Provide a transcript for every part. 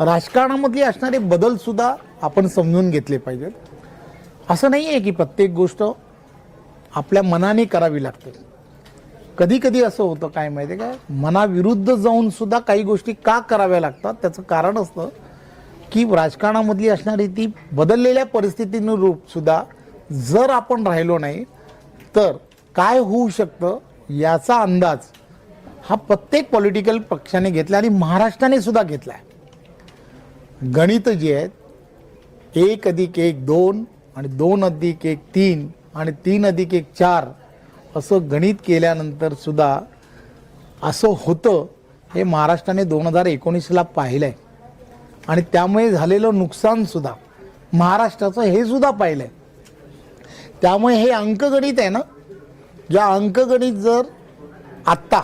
राजकारणामधले असणारे बदलसुद्धा आपण समजून घेतले पाहिजेत. असं नाही आहे की प्रत्येक गोष्ट आपल्या मनाने करावी लागते. कधी कधी असं होतं काय माहिती आहे का? मनाविरुद्ध जाऊनसुद्धा काही गोष्टी का कराव्या लागतात? त्याचं कारण असतं की राजकारणामधली असणारी ती बदललेल्या परिस्थितीनुरूपसुद्धा जर आपण राहिलो नाही तर काय होऊ शकतं याचा अंदाज हा प्रत्येक पॉलिटिकल पक्षाने घेतला आणि महाराष्ट्राने सुद्धा घेतला आहे गणित जी आहेत एक अधिक एक दोन आणि दोन अधिक एक तीन आणि तीन अधिक एक चार असं गणित केल्यानंतर सुद्धा असं होतं हे महाराष्ट्राने दोन हजार एकोणीसला पाहिलं आहे आणि त्यामुळे झालेलं नुकसानसुद्धा महाराष्ट्राचं हे सुद्धा पाहिलं आहे त्यामुळे हे अंकगणित आहे ना ज्या अंकगणित जर आत्ता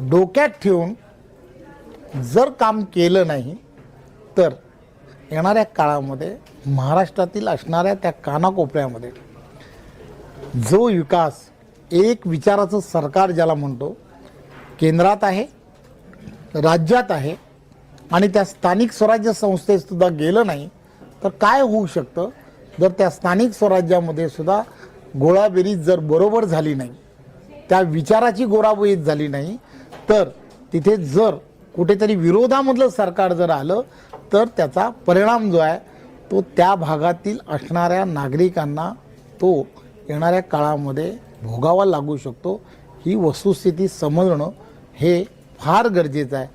डोक्यात ठेवून जर काम केलं नाही तर येणाऱ्या काळामध्ये महाराष्ट्रातील असणाऱ्या त्या कानाकोपऱ्यामध्ये जो विकास एक विचाराचं सरकार ज्याला म्हणतो केंद्रात आहे राज्यात आहे आणि त्या स्थानिक स्वराज्य संस्थेतसुद्धा गेलं नाही तर काय होऊ शकतं? जर त्या स्थानिक स्वराज्यामध्ये सुद्धा गोळाबेरीज जर बरोबर झाली नाही त्या विचाराची गोळाबेरीज झाली नाही तर तिथे जर कुठेतरी विरोधामधलं सरकार जर आलं तर त्याचा परिणाम जो आहे तो त्या भागातील असणाऱ्या नागरिकांना तो येणाऱ्या काळामध्ये भोगावा लागू शकतो. ही वस्तुस्थिती समजणं हे फार गरजेचं आहे.